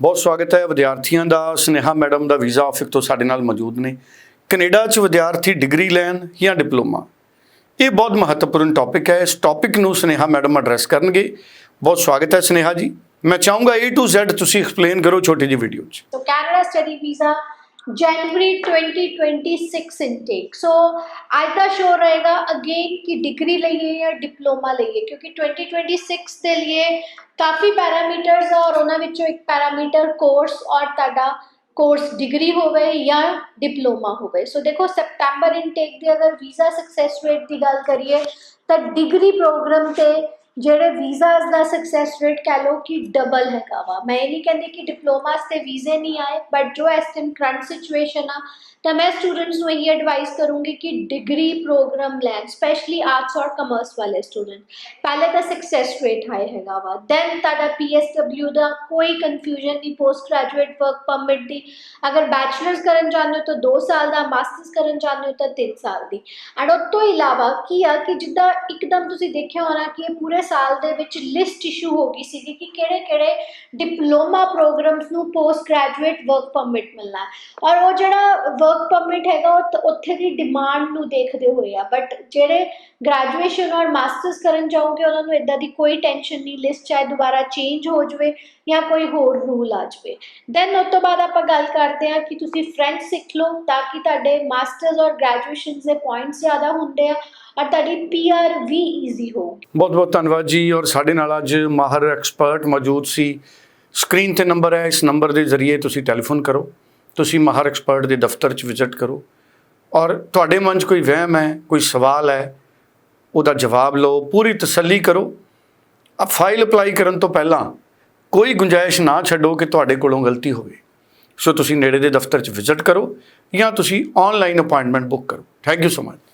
ਬਹੁਤ ਸਵਾਗਤ ਹੈ ਵਿਦਿਆਰਥੀਆਂ ਦਾ ਸਨੇਹਾ ਮੈਡਮ ਦਾ ਵੀਜ਼ਾ ਆਫਿਸ ਤੋਂ ਸਾਡੇ ਨਾਲ ਮੌਜੂਦ ਨੇ ਕੈਨੇਡਾ 'ਚ ਵਿਦਿਆਰਥੀ ਡਿਗਰੀ ਲੈਣ ਜਾਂ ਡਿਪਲੋਮਾ ਇਹ ਬਹੁਤ ਮਹੱਤਵਪੂਰਨ ਟੌਪਿਕ ਹੈ ਇਸ ਟੌਪਿਕ ਨੂੰ ਸਨੇਹਾ ਮੈਡਮ ਐਡਰੈਸ ਕਰਨਗੇ ਬਹੁਤ ਸਵਾਗਤ ਹੈ ਸਨੇਹਾ ਜੀ ਮੈਂ ਚਾਹੂੰਗਾ A to Z ਤੁਸੀਂ ਐਕਸਪਲੇਨ ਕਰੋ ਛੋਟੀ ਜਿਹੀ ਵੀਡੀਓ 'ਚ So Canada study visa January 2026 intake. So आज का शो रहेगा अगेन कि डिग्री लइए या डिप्लोमा लइए क्योंकि 2026 ਦੇ लिए ਕਾਫੀ ਪੈਰਾਮੀਟਰਸ ਆ ਔਰ ਉਹਨਾਂ ਵਿੱਚੋਂ ਇੱਕ ਪੈਰਾਮੀਟਰ ਕੋਰਸ ਔਰ ਤੁਹਾਡਾ ਕੋਰਸ ਡਿਗਰੀ ਹੋਵੇ ਜਾਂ ਡਿਪਲੋਮਾ ਹੋਵੇ। ਸੋ ਦੇਖੋ, ਸੈਪਟੈਂਬਰ ਇਨਟੇਕ ਦੀ ਅਗਰ ਵੀਜ਼ਾ ਸਕਸੈਸ ਰੇਟ ਦੀ ਗੱਲ ਕਰੀਏ, ਤਾਂ ਡਿਗਰੀ ਪ੍ਰੋਗਰਾਮ ਤੇ ਜਿਹੜੇ ਵੀਜ਼ਾਸ ਦਾ ਸਕਸੈਸ ਰੇਟ ਕਹਿ ਲਓ ਕਿ ਡਬਲ ਹੈਗਾ ਵਾ। ਮੈਂ ਇਹ ਨਹੀਂ ਕਹਿੰਦੀ ਕਿ ਡਿਪਲੋਮਾਸ ਤੇ ਵੀਜ਼ੇ ਨਹੀਂ ਆਏ ਬਟ ਜੋ ਇਸ ਟਾਈਮ ਕਰੰਟ ਸਿਚੁਏਸ਼ਨ ਆ, ਤਾਂ ਮੈਂ ਸਟੂਡੈਂਟਸ ਨੂੰ ਇਹੀ ਐਡਵਾਈਸ ਕਰੂੰਗੀ ਕਿ ਡਿਗਰੀ ਪ੍ਰੋਗਰਾਮ ਲੈਣ ਸਪੈਸ਼ਲੀ ਆਰਟਸ ਔਰ ਕਮਰਸ ਵਾਲੇ ਸਟੂਡੈਂਟ ਪਹਿਲੇ ਤਾਂ ਸਕਸੈਸ ਰੇਟ ਹਾਈ ਹੈਗਾ ਵਾ। ਦੈਨ ਤੁਹਾਡਾ ਪੀਐਸਡਬਲਿਊ ਦਾ ਕੋਈ ਕਨਫਿਊਜ਼ਨ ਨਹੀਂ ਪੋਸਟ ਗ੍ਰੈਜੂਏਟ ਵਰਕ ਪਰਮਿਟ ਦੀ। ਅਗਰ ਬੈਚਲਰਸ ਕਰਨ ਜਾਂਦੇ ਹੋ ਤਾਂ 2 ਸਾਲ ਦਾ ਮਾਸਟਰਸ ਕਰਨ ਜਾਂਦੇ ਹੋ ਤਾਂ 3 ਸਾਲ ਦੀ। ਐਂਡ ਉਸ ਤੋਂ ਇਲਾਵਾ ਕੀ ਆ ਕਿ ਜਿੱਦਾਂ ਇੱਕਦਮ ਤੁਸੀਂ ਦੇਖਿਆ ਹੋਣਾ ਕਿ ਇਹ ਪੂਰੇ ਸਾਲ ਦੇ ਵਿੱਚ ਲਿਸਟ ਇਸ਼ੂ ਹੋ ਗਈ ਸੀਗੀ ਕਿ ਕਿਹੜੇ ਕਿਹੜੇ ਡਿਪਲੋਮਾ ਪ੍ਰੋਗਰਾਮਸ ਨੂੰ ਪੋਸਟ ਗ੍ਰੈਜੂਏਟ ਵਰਕ ਪਰਮਿਟ ਮਿਲਣਾ ਔਰ ਉਹ ਜਿਹੜਾ ਵਰਕ ਪਰਮਿਟ ਹੈਗਾ, ਉਹ ਉੱਥੇ ਦੀ ਡਿਮਾਂਡ ਨੂੰ ਦੇਖਦੇ ਹੋਏ ਆ। ਬਟ ਜਿਹੜੇ ਗ੍ਰੈਜੂਏਸ਼ਨ ਔਰ ਮਾਸਟਰਸ ਕਰਨ ਚਾਹੋਗੇ ਉਹਨਾਂ ਨੂੰ ਇਦਾਂ ਦੀ ਕੋਈ ਟੈਨਸ਼ਨ ਨਹੀਂ ਲਿਸਟ ਚਾਹੇ ਦੁਬਾਰਾ ਚੇਂਜ ਹੋ ਜਾਵੇ ਜਾਂ ਕੋਈ ਹੋਰ ਰੂਲ ਆ ਜਾਵੇ। ਦੈਨ ਉਸ ਤੋਂ ਬਾਅਦ ਆਪਾਂ ਗੱਲ ਕਰਦੇ ਹਾਂ ਕਿ ਤੁਸੀਂ ਫ੍ਰੈਂਚ ਸਿੱਖ ਲਓ ਤਾਂ ਕਿ ਤੁਹਾਡੇ ਮਾਸਟਰਸ ਔਰ ਗ੍ਰੈਜੂਏਸ਼ਨ ਦੇ ਪੁਆਇੰਟਸ ਜ਼ਿਆਦਾ ਹੁੰਦੇ ਆ ਔਰ ਤੁਹਾਡੀ ਪੀਆਰ ਵੀ ਈਜ਼ੀ ਹੋ ਬਹੁਤ ਬਹੁਤ ਧੰਨਵਾਦ ਜੀ, ਔਰ ਸਾਡੇ ਨਾਲ ਅੱਜ ਮਾਹਰ ਐਕਸਪਰਟ ਮੌਜੂਦ ਸੀ। ਸਕਰੀਨ ਤੇ ਨੰਬਰ ਹੈ, ਇਸ ਨੰਬਰ ਦੇ ਜ਼ਰੀਏ ਤੁਸੀਂ ਟੈਲੀਫੋਨ ਕਰੋ। ਤੁਸੀਂ ਮਾਹਰ ਐਕਸਪਰਟ ਦੇ ਦਫ਼ਤਰ 'ਚ ਵਿਜ਼ਿਟ ਕਰੋ। ਔਰ ਤੁਹਾਡੇ ਮਨ 'ਚ ਕੋਈ ਵਹਿਮ ਹੈ, ਕੋਈ ਸਵਾਲ ਹੈ, ਉਹਦਾ ਜਵਾਬ ਲਓ, ਪੂਰੀ ਤਸੱਲੀ ਕਰੋ। ਆ ਫਾਈਲ ਅਪਲਾਈ ਕਰਨ ਤੋਂ ਪਹਿਲਾਂ ਕੋਈ ਗੁੰਜਾਇਸ਼ ਨਾ ਛੱਡੋ ਕਿ ਤੁਹਾਡੇ ਕੋਲੋਂ ਗਲਤੀ ਹੋਵੇ। ਸੋ ਤੁਸੀਂ ਨੇੜੇ ਦੇ ਦਫ਼ਤਰ 'ਚ ਵਿਜ਼ਿਟ ਕਰੋ ਜਾਂ ਤੁਸੀਂ ਆਨਲਾਈਨ ਅਪਾਇੰਟਮੈਂਟ ਬੁੱਕ ਕਰੋ। Thank you so much.